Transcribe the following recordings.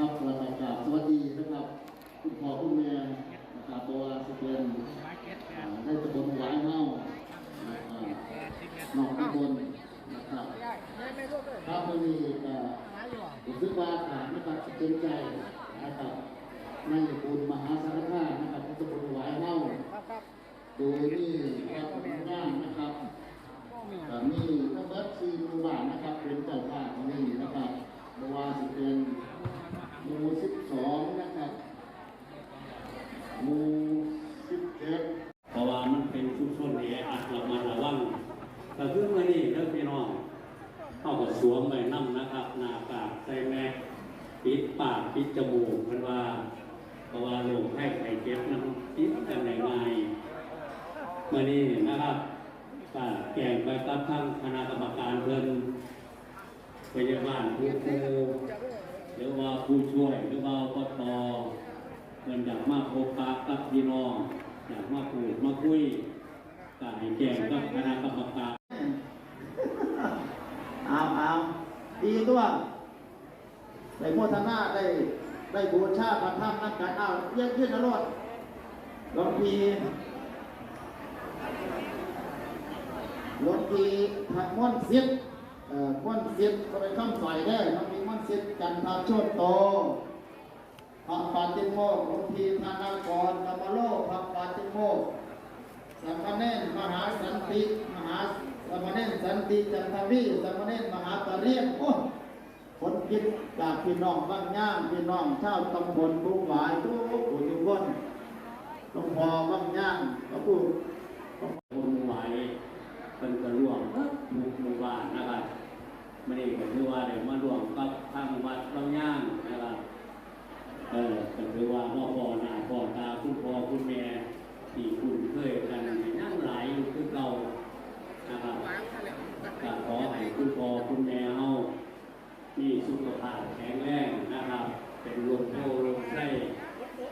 ครับแล้วก็กราบสวัสดีนะครับ คุณพ่อคุณแม่นะครับตัวสเปนได้ตำบลหวายเฮานะครับนอกตำบลนะครับครับวันนี้ก็รู้สึกว่าการนะครับเทือนใจนะครับในบุญมหาสารคามนะครับที่ตำบลหวายเฮาโดยมีวัดพระงามนะครับมีทั้งหมดสี่หมู่บ้านนะครับเป็นเจ้าภาพนี่นะครับว่าสิเป็นหมู่สิบสองนะครับหมู่สิบเจ็ด เพราะว่ามันเป็นชุมชนที่อัดระมัดระวังก็คือมื่อนี้เด้อพี่น้องเข้ากับสวมใบน้ำนะครับหน้ากากใส่แมสปิดปากปิดจมูกมันว่าเพราะว่าโรคไเย็บนั้นติดกันได้ง่ายเมื่อนี้นะครับก็แจ้งไปกับทางคณะกรรมการเพิ่นพยาบาลผู้ครูหรือว่าผู้ช่วยหรือว่าปตเงินอยากมาพบปะกับพี่น้องอยากมาพูดมาคุยก็ให้แจ้งกับคณะกรรมการเอาเอาดีตัวได้โมทนาได้ ได้บูชาพระธรรมนักการเอาเยี่ยมยืนอรรถหลวงพีหลวงพีถักม่อนเสียดเอ่อม่อนเสียดก็ไปข้ามสอยได้หลวงพีม่อนเสียดจันทาโชตโตพระปาติโมกหลวงพีธนากรกรรมโลกพระปาติโมกสัมมาเนนมหาสันติมหาสัมมาเนนสันติจันทวีสัมมาเนนมหาปริยนโอ้ คิดจากพี่น้องบ้านย่างพี่น้องชาวตำบลบุ้งหวายทุกผู้ทุกคนหลวงพ่อบ้านย่างพระผู้ คนไหวเป็นกระร่วมหมู่หมู่บ้านนะครับไม่ได้ก็คือว่าเดี๋ยวมาร่วมกับทางวัดบางย่างนะครับเออก็คือว่าพ่อพ่อหน้าพ่อตาคุณพ่อคุณแม่ที่คุณเคยกันนั่งหลายอยู่คือเก่านะครับก็ขอให้คุณพ่อคุณแม่เฮา มีสุขภาพแข็งแรงนะครับ เป็นลมโพลมไส้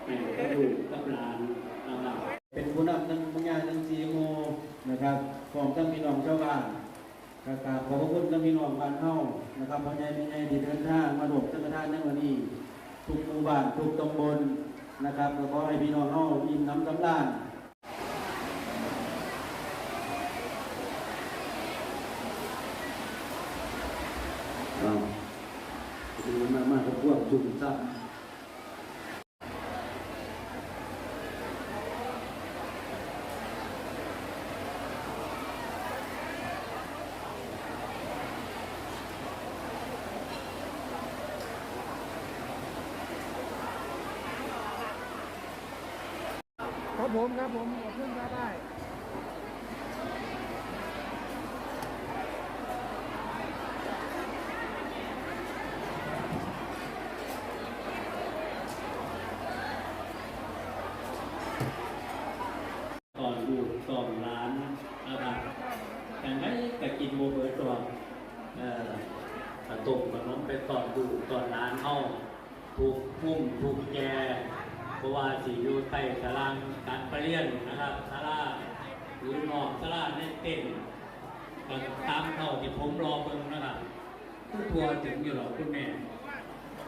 ให้กระดูกกับหลานนะครับ เป็นผู้นำทั้งบางอย่างทั้งซีโม นะครับพร้อมทั้งพี่น้องชาวบ้านกราบขอบพระคุณทั้งพี่น้องบ้านเฮานะครับพ่อใหญ่แม่ใหญ่ที่เดินทางมาร่วมสังฆทานในวันนี้ ทุกหมู่บ้านทุกตำบลนะครับก็ขอให้พี่น้องเฮาอิ่มน้ำสำราญเอาถึงมันมากๆก็พวกจุ่มซับ ครับผมครับผมขอบคุณครับได้ก่อนดูก่อนร้านนะครับแต่ไม่แต่กินโมเบอร์ตัวเอ่อขนมขนมไปก่อนดูก่อนร้านเข้าถูกพุ่มถูกแก เพราะว่าสีอยู่ใต้สลางการประเรียนนะครับสลาหรือนอกสลาในเต้นก็ตามเท่าที่ผมรอเบิ่งนะครับทุกตัวร์ถึงอยู่หรอกคุณแม่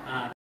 อ่า